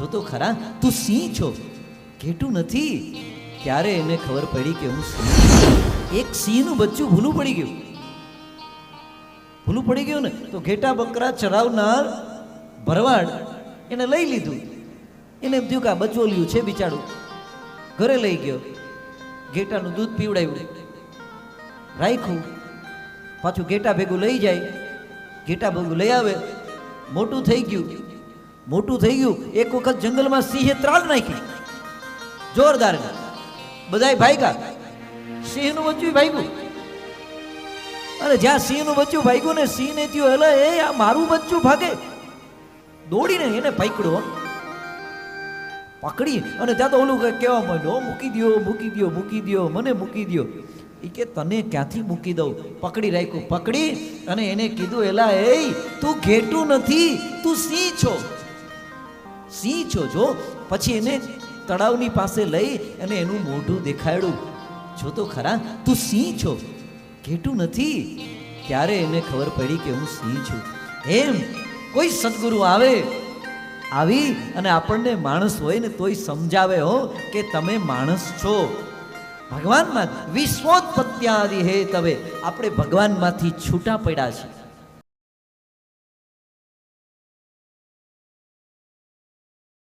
જો તો ખરા? તું સિંહ છો? ઘેટું નથી. ત્યારે એને ખબર પડી કે હું એક સિંહનું બચ્ચું ભૂલું પડી ગયું. ભૂલું પડી ગયું ને, તો ઘેટા બકરા ચરાવનાર ભરવાડ એને લઈ લીધું. એને એમ થયું કે આ બચોલિયું છે બિચારું. ઘરે લઈ ગયો. ઘેટાનું દૂધ પીવડાવ્યું. રાખ્યું. પાછું ઘેટા ભેગું લઈ જાય. ઘેટા ભેગું લઈ આવે. મોટું થઈ ગયું. મોટું થઈ ગયું. એક વખત જંગલમાં સિંહે ત્રાળ નાખી. જોરદાર. બધાય ભાગ્યા. સિંહનું બચ્ચું ભાગ્યું. અને જ્યાં સિંહનું બચ્ચું ભાગ્યું ને સિંહને થયું એટલે એ, આ મારું બચ્ચું ભાગે. દોડીને એને પકડ્યો પકડી અને ત્યાં તો ઓલું કહેવા માંડ્યો મૂકી દ્યો મૂકી દ્યો મૂકી દ્યો, મને મૂકી દ્યો. એ કે, તને ક્યાંથી મૂકી દઉં? પકડી રાખ્યું. પકડી અને એને કીધું, એલા, એ, તું ઘેટું નથી, તું સિંહ છો. સિંહ છો જો પછી એને તળાવની પાસે લઈ અને એનું મોઢું દેખાડ્યું. જો તો ખરા, તું સિંહ છો? ઘેટું નથી? ત્યારે એને ખબર પડી કે હું સિંહ છું. એમ? કોઈ સદગુરુ આવે? આવી અને આપણને માણસ હોય ને તોય સમજાવે હો કે તમે માણસ છો. ભગવાનમાં વિશ્વોત્પત્યાદિ હે તવે. આપણે ભગવાનમાંથી છૂટા પડ્યા છે